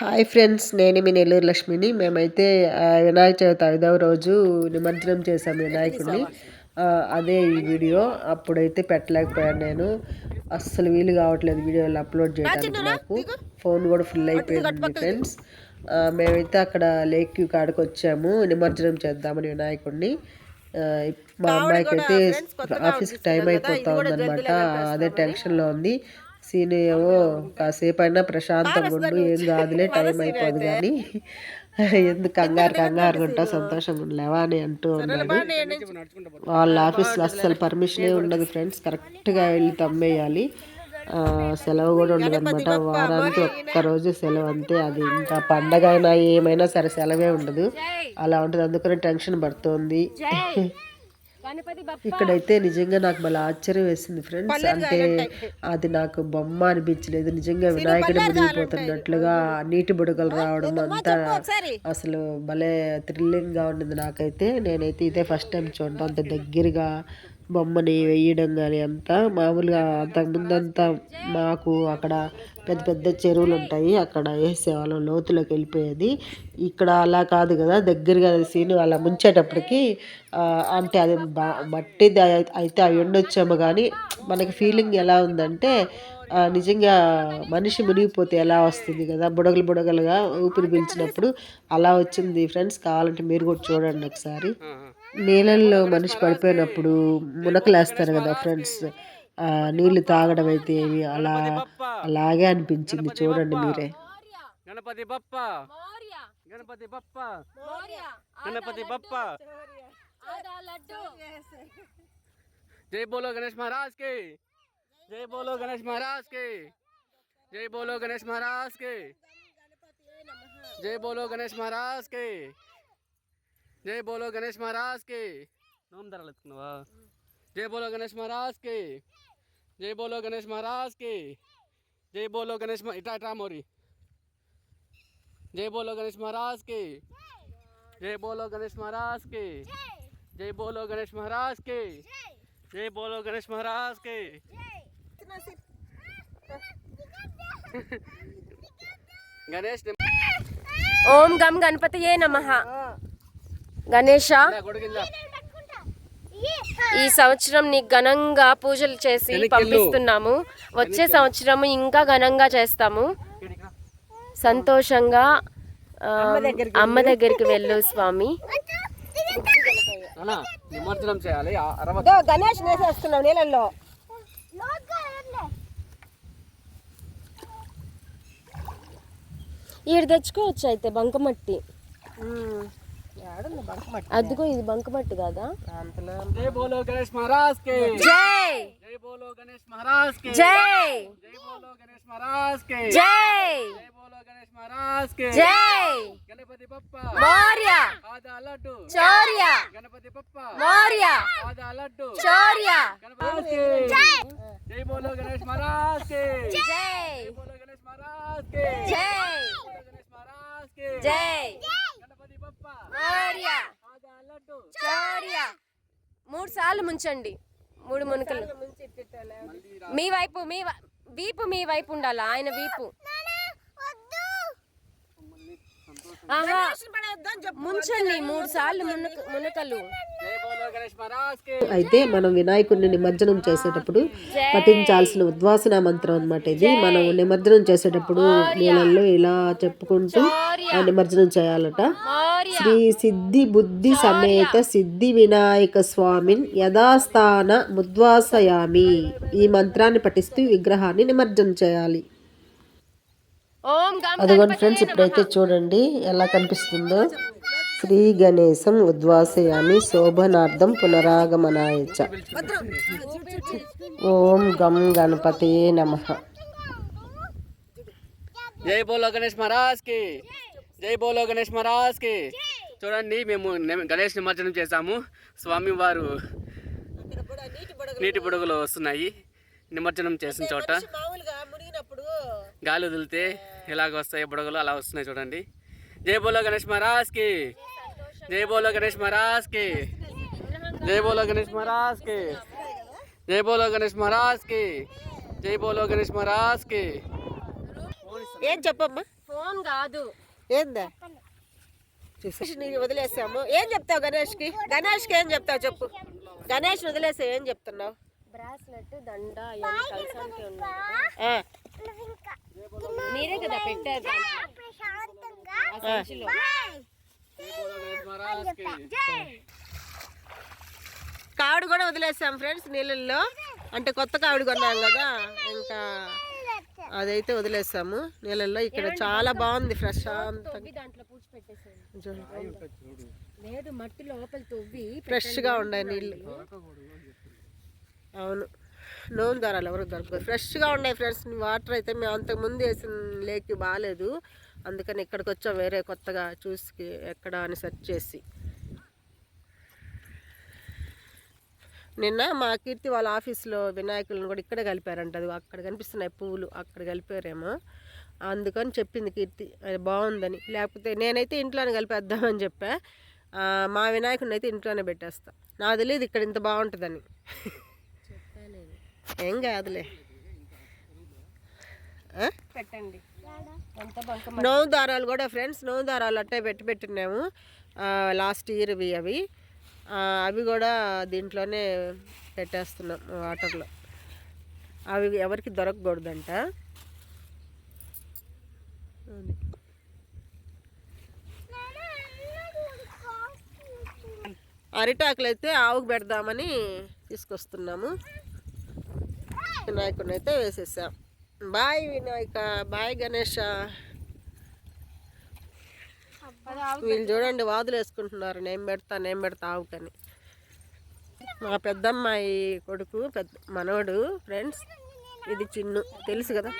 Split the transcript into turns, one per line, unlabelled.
Hi friends నేను మీ నెల్లూరు లక్ష్మిని. మేమైతే వినాయక చవితి ఐదవ రోజు నిమజ్జనం చేశాం వినాయకుడిని. అదే ఈ వీడియో. అప్పుడైతే పెట్టలేకపోయాను నేను. అస్సలు వీలు కావట్లేదు వీడియోలు అప్లోడ్ చేయడానికి నాకు. ఫోన్ కూడా ఫుల్ అయిపోయింది ఫ్రెండ్స్. మేమైతే అక్కడ లేక్ కాడికి వచ్చాము. నిమజ్జనం చేద్దామని వినాయకుడిని. మా అమ్మాయికి అయితే ఆఫీస్కి టైం అయిపోతా ఉందన్నమాట. అదే టెన్షన్లో ఉంది. సీన్ ఏమో కాసేపు అయినా ప్రశాంతంగా ఉండు ఏం కాదులే టైం అయిపోదు కానీ ఎందుకు కంగారు కంగారు ఉంటా సంతోషంగా ఉండలేవా అని అంటూ ఉన్నాడు వాళ్ళ ఆఫీస్లో అస్సలు పర్మిషనే ఉండదు ఫ్రెండ్స్ కరెక్ట్గా వెళ్ళి తమ్మేయాలి. సెలవు కూడా ఉండదు అనమాట వారానికి ఒక్క రోజు సెలవు అంతే అది ఇంకా పండగ అయినా ఏమైనా సరే సెలవే ఉండదు. అలా ఉంటుంది అందుకని టెన్షన్ పడుతోంది. ఇక్కడైతే నిజంగా నాకు మళ్ళీ ఆశ్చర్యం వేసింది ఫ్రెండ్స్. అంటే అది నాకు బొమ్మ అనిపించలేదు. నిజంగా వినాయకుడు మునిగిపోతున్నట్లుగా నీటి బుడగలు రావడం అంతా అసలు భలే థ్రిల్లింగ్గా ఉండింది నాకైతే. నేనైతే ఇదే ఫస్ట్ టైం చూడడం. అంత దగ్గరగా బొమ్మని వేయడం కానీ అంతా మామూలుగా అంతకుముందు అంతా మాకు అక్కడ పెద్ద పెద్ద చెరువులు ఉంటాయి. అక్కడ వేసేవాళ్ళం లోతులోకి వెళ్ళిపోయేది. ఇక్కడ అలా కాదు కదా దగ్గరగా సీను అలా ముంచేటప్పటికి అంటే అది బ- మట్టిది అయితే అవి ఉండొచ్చేమో కానీ మనకి ఫీలింగ్ ఎలా ఉందంటే నిజంగా మనిషి మునిగిపోతే ఎలా వస్తుంది కదా బుడగలు బుడగలుగా ఊపిరి పీల్చినప్పుడు అలా వచ్చింది. ఫ్రెండ్స్ కావాలంటే మీరు కూడా చూడండి ఒకసారి. నీళ్ళల్లో మనిషి పడిపోయినప్పుడు మునకలేస్తారు కదా ఫ్రెండ్స్. నీళ్ళు తాగడం అయితే ఏమి అలా అలాగే అనిపించింది చూడండి మీరే.
గణపతి బప్ప. గణపతి బప్ప. గణపతి బప్ప. జై బోలో గణేష్ మహారాజ్కి. జై బోలో గణేష్ మహారాజ్కి. జై బోలో గణేష్ మహారాజ్కి. జై బోలో గణేష్ మహారాజ్కి. जय बोलो गणेश महाराज के। नाम धरा जय बोलो गणेश महाराज के। जय बोलो गणेश महाराज के। जय बोलो गणेश इटा इटा मोरी। जय बोलो गणेश महाराज के। जय बोलो गणेश महाराज के। जय बोलो गणेश महाराज के। जय बोलो गणेश महाराज के। गणेश ओम
गम गणपति नमः। हाँ। గణేష. ఈ సంవత్సరం నీకు ఘనంగా పూజలు చేసి. పంపిస్తున్నాము. వచ్చే సంవత్సరం ఇంకా ఘనంగా చేస్తాము. సంతోషంగా అమ్మ దగ్గరికి వెళ్ళు. స్వామి.
నిమజ్జనం చేయాలి.
గణేష్ నీళ్ళల్లో.
ఈడు తెచ్చుకోవచ్చు అయితే బంకమట్టి. అదిగో ఇది బంకమట్టు కదా.
జై బోలో గణేష్ మహారాజ్ కే
జై!
జై బోలో గణేష్ మహారాజ్ కే
జై!
జై బోలో గణేష్ మహారాజ్ కే
జై!
జై బోలో గణేష్ మహారాజ్ కే
జై!
గణపతి బప్ప.
మోర్య!
ఆదా లడ్డు.
చోర్య!
గణపతి బప్ప.
మోర్య!
ఆదా లడ్డు.
చోర్య!
గణపతి
జై! జై
బోలో గణేష్ మహారాజ్
జై!
జై బోలో
గణేష్
మహారాజ్ జై!
జై! మూడు సార్లు ముంచండి. మూడు మునుకలు. మీ వైపు మీ వీపు మీ వైపు ఉండాలి? ఆయన వీపు. ముంచండి. మూడు సార్లు మునుకలు.
అయితే మనం వినాయకుడిని నిమజ్జనం చేసేటప్పుడు పఠించాల్సిన ఉద్వాసన మంత్రం అనమాట ఇది. మనం నిమజ్జనం చేసేటప్పుడు నీళ్ళల్లో ఇలా చెప్పుకుంటూ నిమజ్జనం చేయాలట. శ్రీ సిద్ధి బుద్ధి సమేత సిద్ధి వినాయక స్వామిన్ యథాస్థాన ముద్వాసయామి. ఈ మంత్రాన్ని పఠిస్తూ విగ్రహాన్ని నిమజ్జనం చేయాలి.
ఓం గం
అదిగోండి ఫ్రెండ్స్ ఇప్పుడైతే చూడండి ఎలా కనిపిస్తుందో. శ్రీ గణేశం ఉద్వాసయామి శోభనార్థం పునరాగమనాయచ ఓం గం గణపతే నమ.
జై బోలో గణేష్ మహారాజ్కి. జై బోలో గణేష్ మహారాజ్కి చూడండి మేము ని- గణేష్ నిమజ్జనం చేశాము. స్వామి వారు నీటి బుడగలు వస్తున్నాయి. నిమజ్జనం చేసిన చోట. గాలి వదిలితే ఎలాగ వస్తాయి బుడగలు అలా వస్తున్నాయి చూడండి. జై బోలో గణేష్ మహారాజ్కి జై బోలో గణేష్ మహారాజ్కి జై బోలో గణేష్ మహారాజ్కి జై బోలో గణేష్ మహారాజ్కి జై బోలో గణేష్ మహారాజ్కి
ఏం చెప్పమ్మా?
ఫోన్ కాదు.
ఏందా? చూసి వదిలేసాము. ఏం చెప్తావు గణేష్కి? గణేష్కి ఏం చెప్తావు చెప్పు. గణేష్ వదిలేసా ఏం చెప్తున్నావు?
బ్రాస్లెట్ మీరే కదా పెట్టారు.
కావిడ కూడా వదిలేసాం ఫ్రెండ్స్ నీళ్ళల్లో. అంటే కొత్త కావిడ కొన్నాం కదా. ఇంకా అదైతే వదిలేసాము. నీళ్ళల్లో ఇక్కడ చాలా బాగుంది
పెట్టేసాను లేదు మట్టి లోపల తవ్వి
ఫ్రెష్గా ఉన్నాయి నీళ్ళు. అవును. నూనె ధరలు ఎవరు దొరకదు ఫ్రెష్గా ఉన్నాయి ఫ్రెండ్స్. వాటర్ అయితే మేము అంతకుముందు వేసిన లేక్ బాగాలేదు. అందుకని ఇక్కడికి వచ్చాం వేరే కొత్తగా చూసి ఎక్కడ అని సెర్చ్ చేసి. నిన్న మా కీర్తి వాళ్ళ ఆఫీస్లో వినాయకులను కూడా ఇక్కడే కలిపారంట. అది అక్కడ కనిపిస్తున్నాయి పువ్వులు అక్కడ కలిపారేమో. అందుకని చెప్పింది కీర్తి. అది బాగుందని. లేకపోతే నేనైతే ఇంట్లోనే కలిపేద్దామని చెప్పా. మా వినాయకుడిని అయితే ఇంట్లోనే పెట్టేస్తా. నాకు తెలియదు ఇక్కడ ఇంత బాగుంటుందని. ఏం కాదులే?
పెట్టండి.
నోవు దారాలు కూడా ఫ్రెండ్స్ నోవు దారాలు అట్టే పెట్టి పెట్టినాము. లాస్ట్ ఇయర్వి అవి. అవి కూడా దీంట్లోనే పెట్టేస్తున్నాం వాటర్లో. అవి ఎవరికి దొరకకూడదంట. అరిటాకులు అయితే ఆవుకు పెడదామని తీసుకొస్తున్నాము. వినాయకుడిని అయితే వేసేసాం. Bye Vinayaka bye Ganesha. వీళ్ళు చూడండి వాదులు వేసుకుంటున్నారు. నేను పెడతా నేను పెడతా ఆవుకని. మా పెద్దమ్మాయి కొడుకు పెద్ద మనవడు ఫ్రెండ్స్ ఇది చిన్ను. తెలుసు కదా?